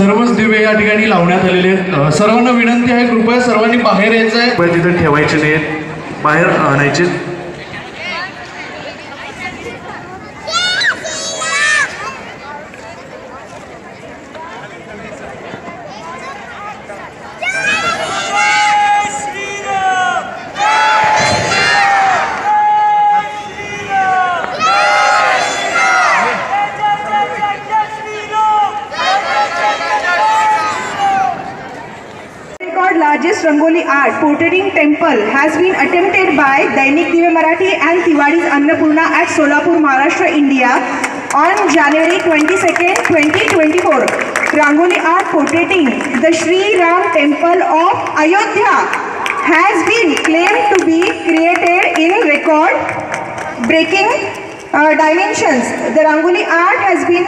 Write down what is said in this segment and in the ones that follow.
सर्वच दिवे या ठिकाणी लावण्यात आलेले आहेत. सर्वांना विनंती आहे कृपया सर्वांनी बाहेर यायचं आहे तिथे तिथं ठेवायचे नाहीत. बाहेर आणायचे. Temple has been attempted by Dainik Dive Marathi and Tiwari's Annapurna at Solapur, Maharashtra, India on January 22nd, 2024. Rangoli art portraying the Sri Ram temple of Ayodhya has been claimed to be created in record breaking uh, dimensions. The Rangoli art has been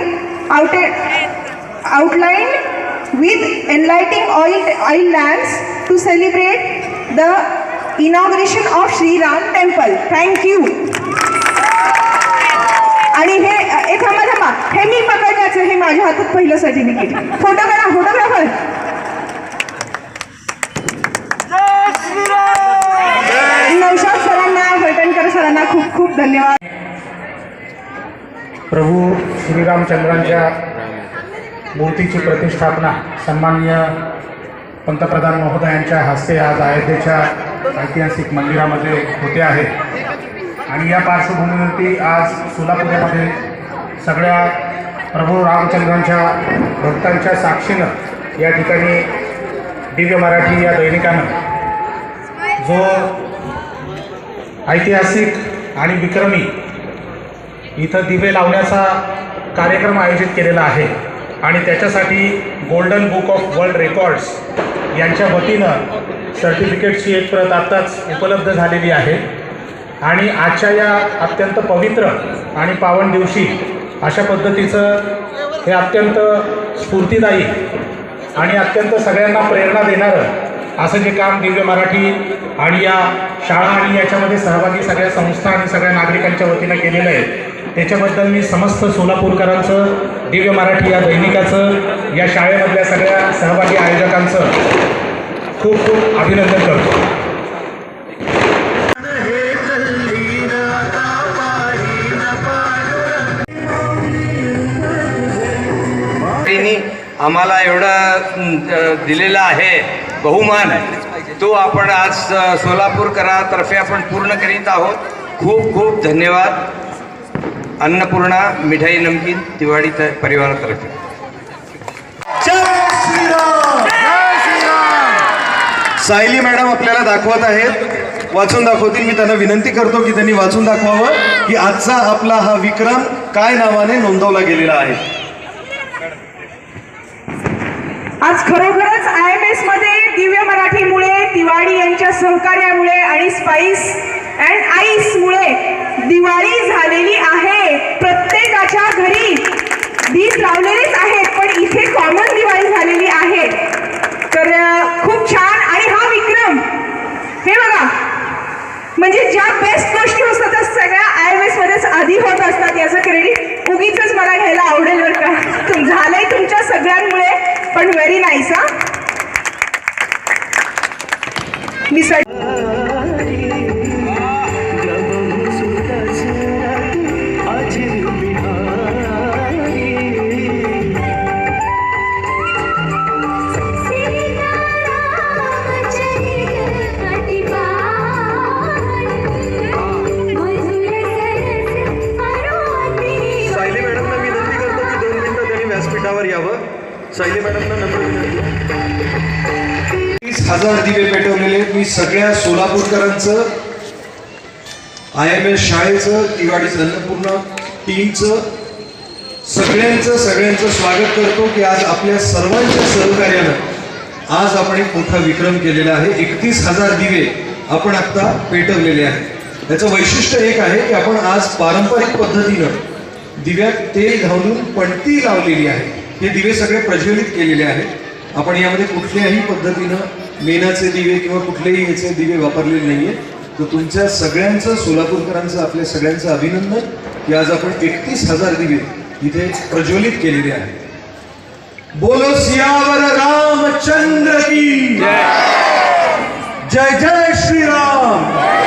outlined with enlightening oil, oil lamps to celebrate the inauguration of Sri Ram temple. Thank you. आणि हे ए थांबा थांबा हे मी पकडण्याचं हे माझ्या हातात पहिलं certificate photo करा फोटोग्राफर नौशाद सरांना फलटणकर सरांना खूप खूप धन्यवाद प्रभू श्रीरामचंद्रांच्या मूर्तीची प्रतिष्ठापना सन्माननीय पंतप्रधान महोदयांच्या हस्ते आज अयोध्येच्या ऐतिहासिक मंदिरामध्ये होते आहे. आणि या पार्श्वभूमीवरती आज सोलापूरमध्ये सगळ्या प्रभू रामचंद्रांच्या भक्तांच्या साक्षीनं या ठिकाणी दिव्य मराठी या दैनिकानं जो ऐतिहासिक आणि विक्रमी इथं दिवे लावण्याचा कार्यक्रम आयोजित केलेला आहे. आणि त्याच्यासाठी golden book of world records यांच्या वतीनं सर्टिफिकेटची एक प्रत आत्ताच उपलब्ध झालेली आहे. आणि आजच्या या अत्यंत पवित्र आणि पावन दिवशी अशा पद्धतीचं हे अत्यंत स्फूर्तिदायी आणि अत्यंत सगळ्यांना प्रेरणा देणारं असं जे काम दिव्य मराठी आणि या शाळा आणि याच्यामध्ये सहभागी सगळ्या संस्था आणि सगळ्या नागरिकांच्या वतीनं केलेलं आहे त्याच्याबद्दल मी समस्त सोलापूरकरांचं दिव्य मराठी या दैनिकाचं या शाळेमधल्या सगळ्या सहभागी आयोजकांचं खूप खूप अभिनंदन करतो. आम्हाला एवढा दिलेला आहे बहुमान तो आपण आज सोलापूरकरातर्फे आपण पूर्ण करीत आहोत. खूप खूप धन्यवाद. अन्नपूर्णा मिठाई नमकीन दिवाळी त- परिवारातर्फे सायली मॅडम आपल्याला दाखवत आहेत. वाचून दाखवतील. मी त्यांना विनंती करतो की त्यांनी वाचून दाखवावं की आजचा आपला हा विक्रम काय नावाने नोंदवला गेलेला आहे. आज खरोखरच आय एम एसमध्ये दिव्य मराठीमुळे दिवाळी यांच्या सहकार्यामुळे आणि स्पाइस अँड आईसमुळे दिवाळी झालेली आहे प्रत्येकाच्या घरी दीप लावलेलेच आहेत पण इथे कॉमन दिवाळी झालेली आहे तर अं, खूप छान आणि हा विक्रम हे बघा म्हणजे ज्या बेस्ट गोष्टी असतात त्या सगळ्या आय एम एस मध्येच आधी होत असतात. याचं क्रेडिट उगीच मला घ्यायला आवडेल बरं का. तुम झालंय तुमच्या सगळ्यांमुळे पण व्हेरी नाईस हा. मी हजार दिवे पेटवलेले आहेत. मी सगळ्या सोलापूरकरांचं आय एम एस शाळेचं दिवाळीचं अन्नपूर्णा टीमचं सगळ्यांचं सगळ्यांचं स्वागत करतो की आज आपल्या सर्वांच्या सहकार्यानं आज आपण एक मोठा विक्रम केलेला आहे. एकतीस हजार दिवे आपण आत्ता पेटवलेले आहेत. त्याचं वैशिष्ट्य एक आहे की आपण आज पारंपरिक पद्धतीनं दिव्यात तेल घालून पणती लावलेली आहे. हे दिवे सगळे प्रज्वलित केलेले आहेत. आपण यामध्ये कुठल्याही पद्धतीनं मेणाचे दिवे किंवा कुठलेही याचे दिवे वापरलेले नाहीये. तर तुमच्या सगळ्यांचं सोलापूरकरांचं आपल्या सगळ्यांचं अभिनंदन की आज आपण एकतीस हजार दिवे इथे प्रज्वलित केलेले आहेत. बोलो सियावर रामचंद्र की. जय जय श्रीराम.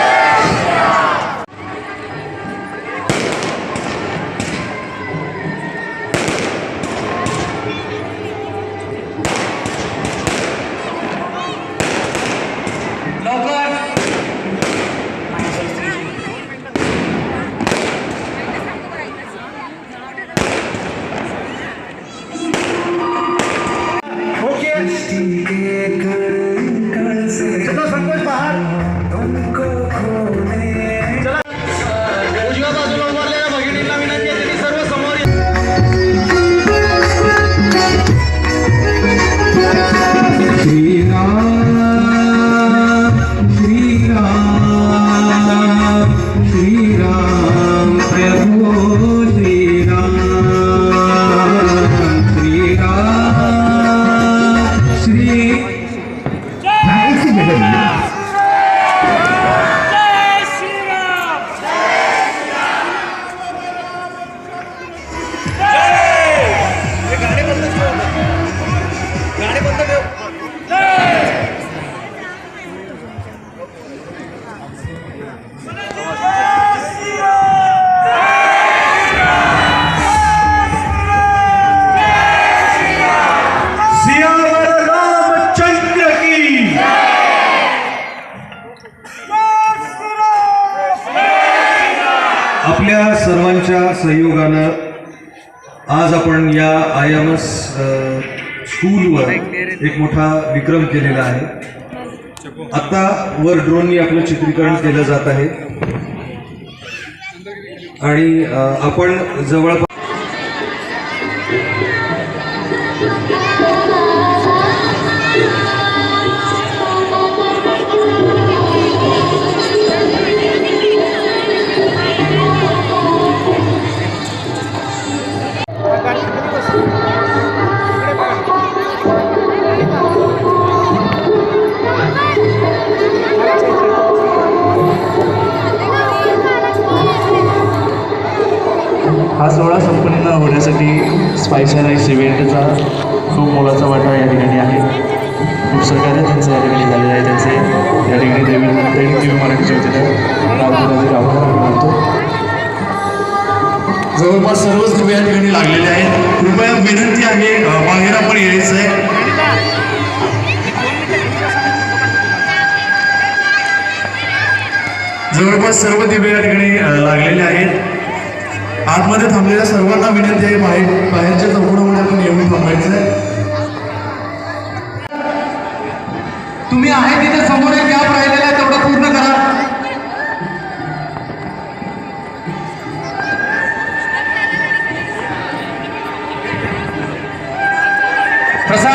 सर्वांच्या सहयोगानं आज आपण या आय एम एस स्कूलवर एक मोठा विक्रम केलेला आहे. आता वर ड्रोननी आपलं चित्रीकरण केलं जात आहे. आणि आपण जवळपास हा सोहळा संपन्न होण्यासाठी स्पायस राईस इव्हेंटचा खूप मोलाचा वाटा या ठिकाणी आहे. खूप सहकार्य त्यांचं या ठिकाणी झालेलं आहे. त्यांचे या ठिकाणी देवी दैनिक देवी मराठीच्या वतीनं राहुल आभार मानतो जवळपास सर्वच दिवे या ठिकाणी लागलेले आहेत. कृपया विनंती आहे बाहेर आपण यायचं आहे जवळपास सर्व दिवे या ठिकाणी लागलेले आहेत. आतमध्ये थांबलेल्या सर्वांना विनंती आहे बाहेर बाहेरच्या चौकडामध्ये आपण येऊन थांबायचं आहे. तुम्ही आहे तिथे समोर एक गॅप राहिलेला आहे तेवढा पूर्ण करा. प्रसाद